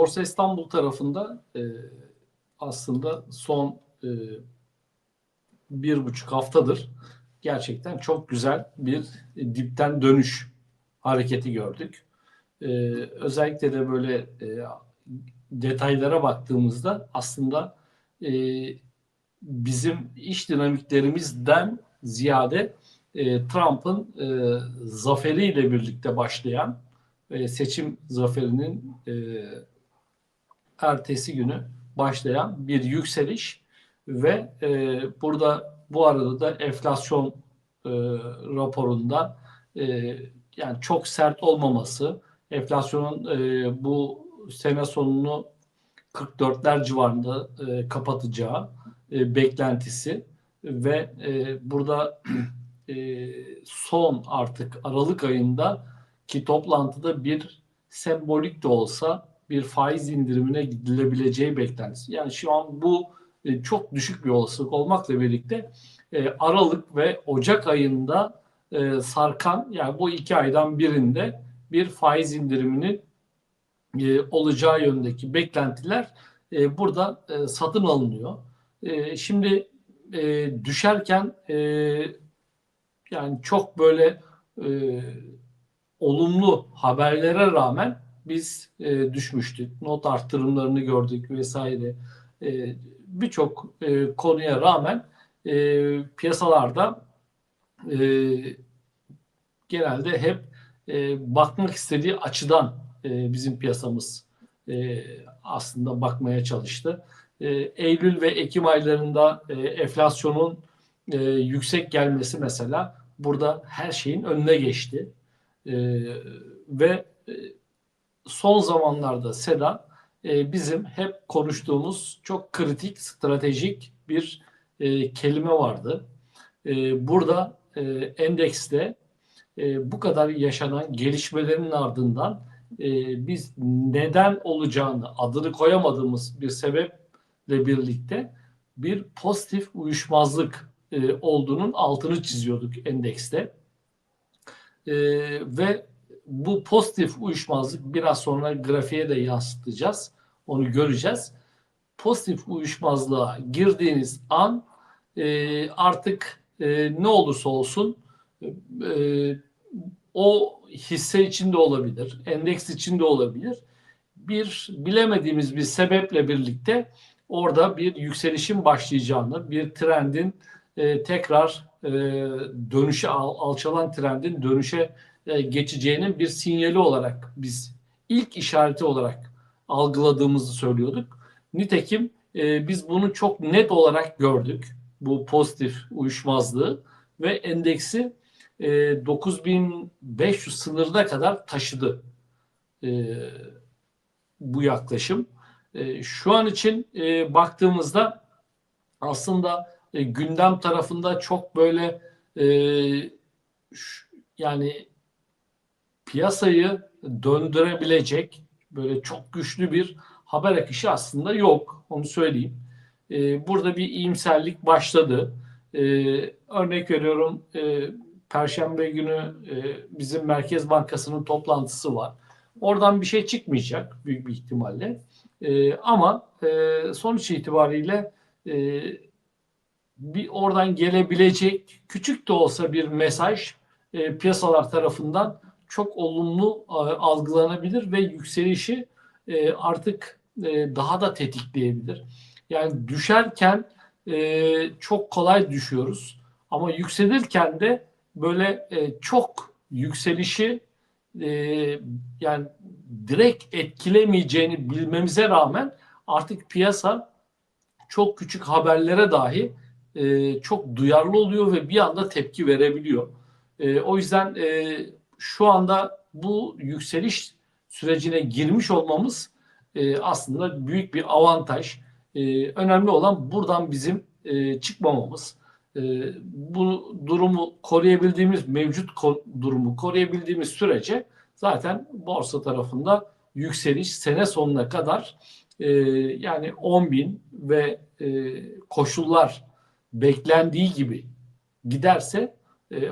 Borsa İstanbul tarafında e, aslında son e, bir buçuk haftadır gerçekten çok güzel bir dipten dönüş hareketi gördük. E, özellikle de böyle e, detaylara baktığımızda aslında e, bizim iş dinamiklerimizden ziyade e, Trump'ın e, zaferiyle birlikte başlayan e, seçim zaferinin e, ertesi günü başlayan bir yükseliş ve e, burada bu arada da enflasyon e, raporunda e, yani çok sert olmaması, enflasyonun e, bu sene sonunu 44'ler civarında e, kapatacağı e, beklentisi ve e, burada e, son artık Aralık ayında ki toplantıda bir sembolik de olsa bir faiz indirimine gidilebileceği beklentisi. Yani şu an bu e, çok düşük bir olasılık olmakla birlikte e, Aralık ve Ocak ayında e, sarkan yani bu iki aydan birinde bir faiz indiriminin e, olacağı yönündeki beklentiler e, burada e, satın alınıyor. E, şimdi e, düşerken e, yani çok böyle e, olumlu haberlere rağmen biz e, düşmüştük. Not arttırımlarını gördük vesaire. E, Birçok e, konuya rağmen e, piyasalarda e, genelde hep e, bakmak istediği açıdan e, bizim piyasamız e, aslında bakmaya çalıştı. E, Eylül ve Ekim aylarında e, enflasyonun e, yüksek gelmesi mesela burada her şeyin önüne geçti. E, ve e, son zamanlarda SEDA e, bizim hep konuştuğumuz çok kritik, stratejik bir e, kelime vardı. E, burada e, endekste e, bu kadar yaşanan gelişmelerin ardından e, biz neden olacağını adını koyamadığımız bir sebeple birlikte bir pozitif uyuşmazlık e, olduğunun altını çiziyorduk endekste. E, ve bu pozitif uyuşmazlık biraz sonra grafiğe de yansıtacağız. Onu göreceğiz. Pozitif uyuşmazlığa girdiğiniz an e, artık e, ne olursa olsun e, o hisse içinde olabilir, endeks içinde olabilir. Bir bilemediğimiz bir sebeple birlikte orada bir yükselişin başlayacağını, bir trendin e, tekrar e, dönüşe al, alçalan trendin dönüşe e, geçeceğinin bir sinyali olarak biz ilk işareti olarak algıladığımızı söylüyorduk. Nitekim e, biz bunu çok net olarak gördük. Bu pozitif uyuşmazlığı ve endeksi e, 9500 sınırına kadar taşıdı e, bu yaklaşım. E, şu an için e, baktığımızda aslında e, gündem tarafında çok böyle e, şu, yani piyasayı döndürebilecek böyle çok güçlü bir haber akışı aslında yok. Onu söyleyeyim. E, burada bir iyimserlik başladı. E, örnek veriyorum e, Perşembe günü e, bizim Merkez Bankası'nın toplantısı var. Oradan bir şey çıkmayacak büyük bir ihtimalle. E, ama e, sonuç itibariyle e, bir oradan gelebilecek küçük de olsa bir mesaj e, piyasalar tarafından çok olumlu e, algılanabilir ve yükselişi e, artık e, daha da tetikleyebilir. Yani düşerken çok kolay düşüyoruz ama yükselirken de böyle çok yükselişi yani direkt etkilemeyeceğini bilmemize rağmen artık piyasa çok küçük haberlere dahi çok duyarlı oluyor ve bir anda tepki verebiliyor. O yüzden şu anda bu yükseliş sürecine girmiş olmamız e, aslında büyük bir avantaj. E, önemli olan buradan bizim e, çıkmamamız. E, bu durumu koruyabildiğimiz, mevcut ko- durumu koruyabildiğimiz sürece zaten borsa tarafında yükseliş sene sonuna kadar e, yani 10 bin ve e, koşullar beklendiği gibi giderse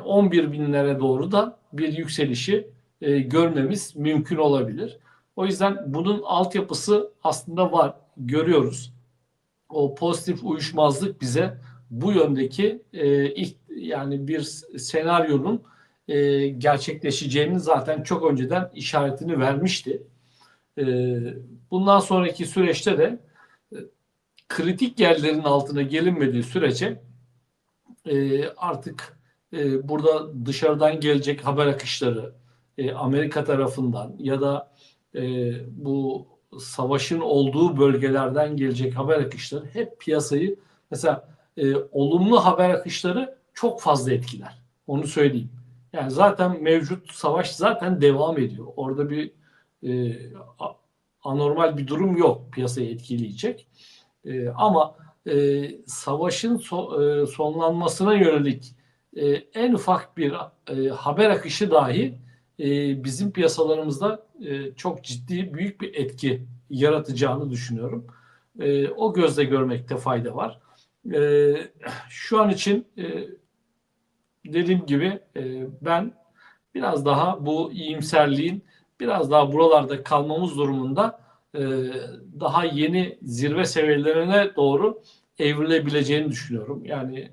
11 binlere doğru da bir yükselişi e, görmemiz mümkün olabilir. O yüzden bunun altyapısı aslında var. Görüyoruz. O pozitif uyuşmazlık bize bu yöndeki e, ilk, yani bir senaryonun e, gerçekleşeceğini zaten çok önceden işaretini vermişti. Bundan sonraki süreçte de kritik yerlerin altına gelinmediği sürece artık e, burada dışarıdan gelecek haber akışları e, Amerika tarafından ya da e, bu savaşın olduğu bölgelerden gelecek haber akışları hep piyasayı mesela e, olumlu haber akışları çok fazla etkiler. Onu söyleyeyim. Yani zaten mevcut savaş zaten devam ediyor. Orada bir e, anormal bir durum yok piyasayı etkileyecek. E, ama e, savaşın so, e, sonlanmasına yönelik e, en ufak bir e, haber akışı dahi e, bizim piyasalarımızda e, çok ciddi büyük bir etki yaratacağını düşünüyorum. E, o gözle görmekte fayda var. E, şu an için e, dediğim gibi e, ben biraz daha bu iyimserliğin biraz daha buralarda kalmamız durumunda e, daha yeni zirve seviyelerine doğru evrilebileceğini düşünüyorum. Yani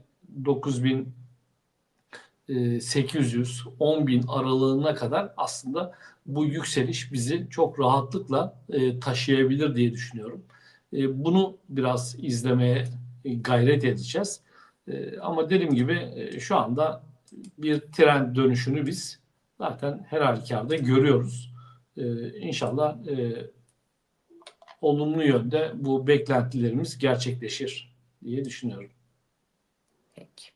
9800 10000 aralığına kadar aslında bu yükseliş bizi çok rahatlıkla e, taşıyabilir diye düşünüyorum. E, bunu biraz izlemeye gayret edeceğiz. E, ama dediğim gibi e, şu anda bir trend dönüşünü biz zaten her halükarda görüyoruz. E, inşallah e, olumlu yönde bu beklentilerimiz gerçekleşir diye düşünüyorum. Peki.